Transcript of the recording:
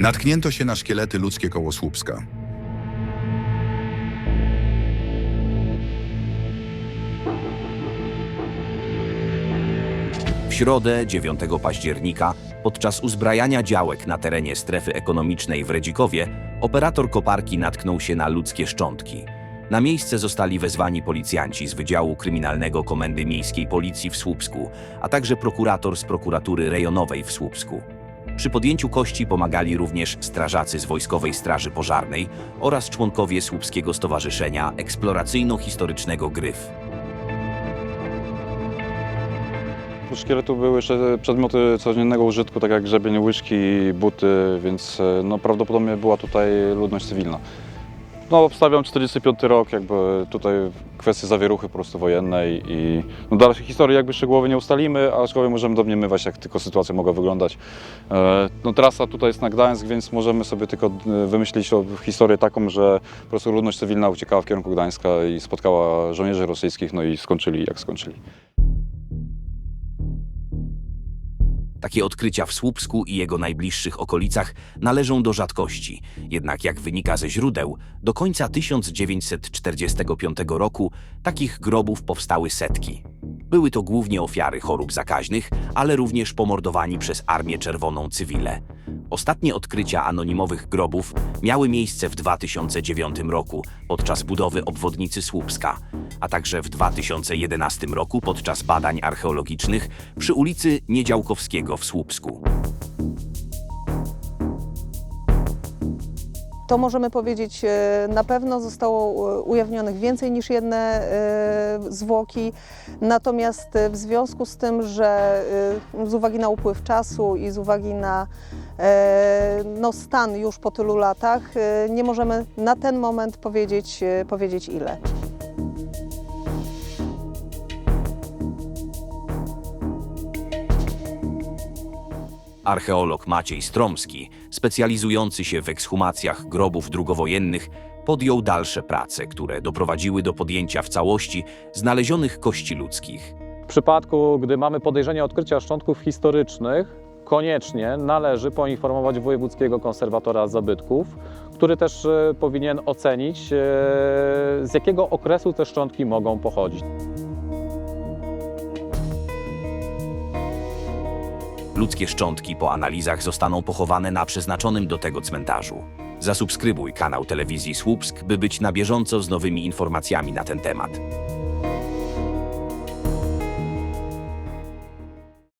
Natknięto się na szkielety ludzkie koło Słupska. W środę 9 października, podczas uzbrajania działek na terenie strefy ekonomicznej w Redzikowie, operator koparki natknął się na ludzkie szczątki. Na miejsce zostali wezwani policjanci z Wydziału Kryminalnego Komendy Miejskiej Policji w Słupsku, a także prokurator z prokuratury rejonowej w Słupsku. Przy podjęciu kości pomagali również strażacy z Wojskowej Straży Pożarnej oraz członkowie Słupskiego Stowarzyszenia Eksploracyjno-Historycznego Gryf. U szkieletu były jeszcze przedmioty codziennego użytku, tak jak grzebień, łyżki, buty, więc e, no, prawdopodobnie była tutaj ludność cywilna. No, obstawiam 45 rok, jakby tutaj kwestie zawieruchy po prostu wojennej i no, dalszej historii jakby szczegółowo nie ustalimy, aczkolwiek możemy domniemywać, jak tylko sytuacja mogła wyglądać. E, No, trasa tutaj jest na Gdańsk, więc możemy sobie tylko e, wymyślić historię taką, że po prostu ludność cywilna uciekała w kierunku Gdańska i spotkała żołnierzy rosyjskich, no i skończyli jak skończyli. Takie odkrycia w Słupsku i jego najbliższych okolicach należą do rzadkości. Jednak jak wynika ze źródeł, do końca 1945 roku takich grobów powstały setki. Były to głównie ofiary chorób zakaźnych, ale również pomordowani przez Armię Czerwoną cywile. Ostatnie odkrycia anonimowych grobów miały miejsce w 2009 roku podczas budowy obwodnicy Słupska, a także w 2011 roku podczas badań archeologicznych przy ulicy Niedziałkowskiego w Słupsku. To możemy powiedzieć, e, na pewno zostało e, ujawnionych więcej niż jedne e, zwłoki. Natomiast w związku z tym, że z uwagi na upływ czasu i z uwagi na no, stan już po tylu latach, nie możemy na ten moment powiedzieć, powiedzieć ile. Archeolog Maciej Stromski, specjalizujący się w ekshumacjach grobów drugowojennych, podjął dalsze prace, które doprowadziły do podjęcia w całości znalezionych kości ludzkich. W przypadku, gdy mamy podejrzenie odkrycia szczątków historycznych, koniecznie należy poinformować wojewódzkiego konserwatora zabytków, który też e, powinien ocenić, e, z jakiego okresu te szczątki mogą pochodzić. Ludzkie szczątki po analizach zostaną pochowane na przeznaczonym do tego cmentarzu. Zasubskrybuj kanał telewizji Słupsk, by być na bieżąco z nowymi informacjami na ten temat.